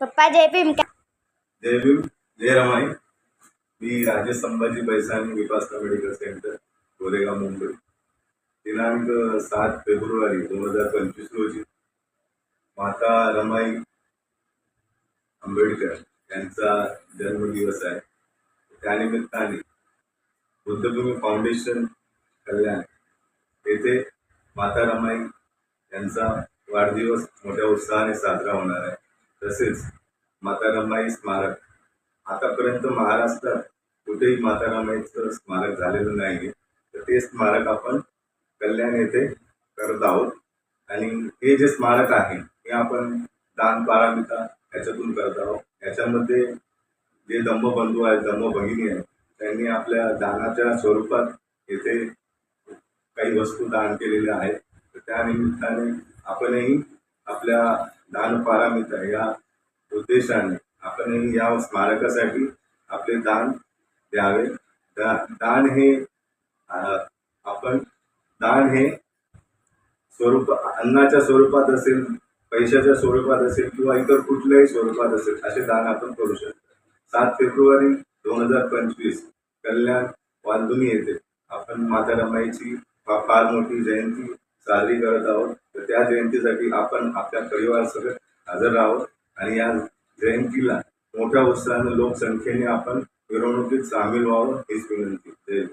पप्पा जय भीम. का जय भीम. जय रमाई. मी राजेश संभाजी बैसानी विपासना मेडिकल सेंटर गोरेगाव मुंबई. दिनांक सात फेब्रुवारी दोन हजार पंचवीस रोजी माता रमाई आंबेडकर यांचा जन्मदिवस आहे. त्यानिमित्ताने बुद्धभूमी फाउंडेशन कल्याण येथे माता रमाई यांचा वाढदिवस मोठ्या उत्साहाने साजरा होणार आहे. तसेच मातारामाई स्मारक. आतापर्यंत महाराष्ट्रात कुठेही मातारामाईचं स्मारक झालेलं नाही तर ते स्मारक आपण कल्याण येथे करत आहोत. आणि हे जे स्मारक आहे हे आपण दान पारामिता याच्यातून करत आहोत. याच्यामध्ये जे धम्मबंधू आहेत धम्मभगिनी आहेत त्यांनी आपल्या दानाच्या स्वरूपात येथे काही वस्तू दान केलेल्या आहेत. तर त्या निमित्ताने आपणही आपल्या दान पारामिता या उद्देशाने आपणही या स्मारकासाठी आपले दान द्यावे. दा दान हे आपण दान हे स्वरूप अन्नाच्या स्वरूपात असेल पैशाच्या स्वरूपात असेल किंवा इतर कुठल्याही स्वरूपात असेल असे दान आपण करू शकतो. सात फेब्रुवारी दोन हजार पंचवीस कल्याण वालधुनी येथे आपण माता रमाईची फार मोठी जयंती साजरी करत आहोत. तर त्या जयंतीसाठी आपण आपल्या परिवारासकट हजर राहावं आणि या जयंतीला मोठ्या उत्साहाने लोकसंख्येने आपण मिरवणुकीत सामील व्हावं हीच विनंती. जय